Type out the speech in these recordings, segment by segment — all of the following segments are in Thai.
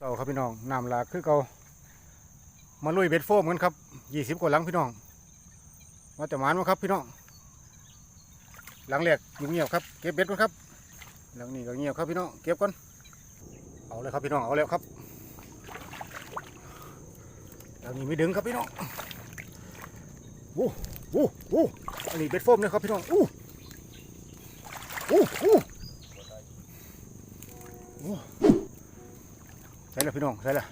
เต่าครับพี่น้องน้ำหลากคือเกามาลุยเบ็ดโฟมกันครับยี่สิบกว่าหลังพี่น้องมาแต่มานมาครับพี่น้อง หลังแรกยู่เงียบครับเก็บเบ็ดก่อนครับ หลังนี้ก็เงียบครับพี่น้องเก็บก่อนเอาเลยครับพี่น้องเอาแล้วครับ หลังนี้ไม่ดึงครับพี่น้องโอ้โหโอ้อันนี้เบ็ดโฟมนะครับพี่น้องอู้อู้อู้ ใช่แล้วพี่น้องใช่แล้ว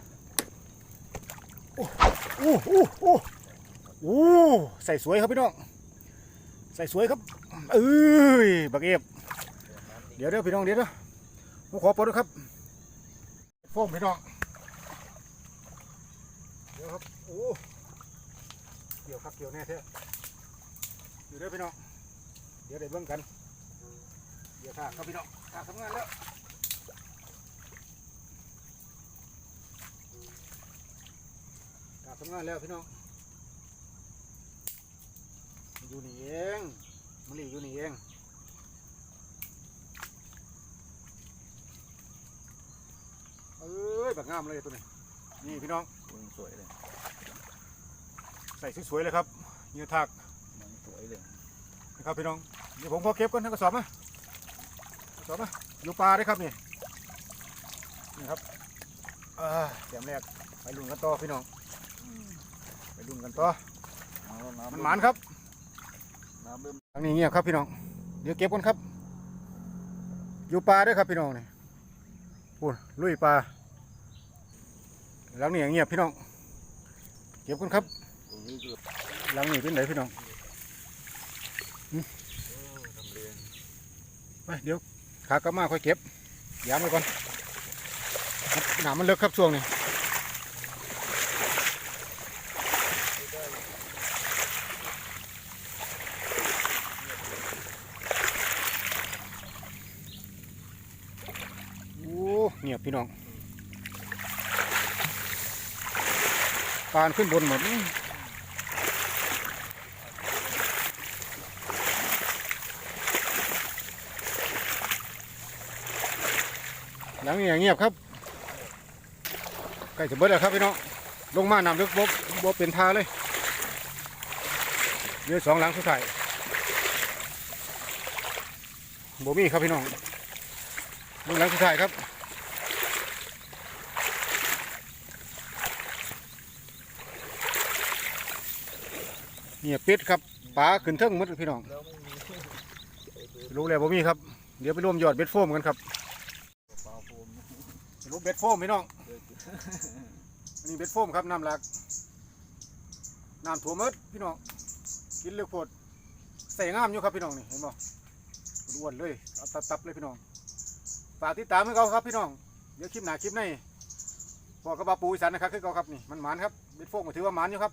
โอ้โอ้โอ้โอ้โอ้ใส่สวยครับพี่น้องใส่สวยครับเอ้ยบักเอฟเดี๋ยวเดี๋ยวพี่น้องเดี๋ยวเดี๋ยวผมขอปลดครับโฟมพี่น้องเดี๋ยวครับโอ้เกี่ยวครับเกี่ยวแน่เท้เดี๋ยวเดี๋ยวพี่น้องเดี๋ยวได้เบิ่งกันเดี๋ยวท่าครับพี่น้องท่าทำงานแล้ว กลับทำงานแล้วพี่น้องมันอยู่นี่เองมันหลีอยู่นี่เองเอ้ยแบบงามเลยตัวนี้นี่พี่น้องสวยเลยใส่สวยๆเลยครับเหยื่อทากมันสวยเลยนะครับพี่น้องเดี๋ยวผมขอเก็บก่อนทั้งกระสอบมากระสอบมาอยู่ปลาได้ครับนี่นี่ครับอ่าแต้มแรกไปลุ้นกันต่อพี่น้อง ไปลุ้นกันต่อเอาน้ำมันหมานครับน้ำเบิ่มทางนี้เงียบครับพี่น้อง เดี๋ยวเก็บก่อนครับ อยู่ปลาด้วยครับพี่น้องนี่พูดลุยปลาหลังนี้เงียบพี่น้อง เก็บก่อนครับตรงนี้คือหลังนี้เป็นไหนพี่น้องทำเลนไปเดี๋ยวขากลับมาค่อยเก็บยามไว้ก่อนหนามันเลิกครับช่วงนี้โอ้ เงียบพี่น้องปานขึ้นบนหมดนี่หลังนี้เงียบครับใกล้จะเบิดแล้วครับพี่น้องลงมาน้ำลึกบบบบเป็นทาเลยเรือสองหลังสุดท้ายโบมีครับพี่น้องลงหลังสุดท้ายครับ เนี่ยเป็ดครับปลาขึ้นเทิงหมดพี่น้องรู้แล้วบ่มีครับ เดี๋ยวไปร่วมยอดเบ็ดโฟมกันครับรูปเบ็ดโฟมพี่น้องอันนี้เบ็ดโฟมครับน้ำหลักน้ำถั่วมมดพี่น้องกินเลือกโพดใส่งามอยู่ครับพี่น้องนี่เห็นบ่อ้วนเลยเอาตับเลยพี่น้องฝากติดตามให้เขาครับพี่น้องเดี๋ยวคลิปหน้าคลิปในพอกระบาปูอีสานนะครับคือเขาครับนี่มันหมานครับเบ็ดโฟมก็ถือว่าหมานอยู่ครับ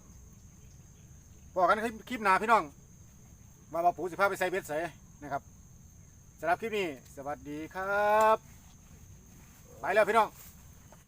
บอกกันคลิปหนาพี่น้องมาบาปูสิพาไปใส่เบ็ดใส่นะครับสำหรับคลิปนี้สวัสดีครับ ไปแล้วพี่น้อง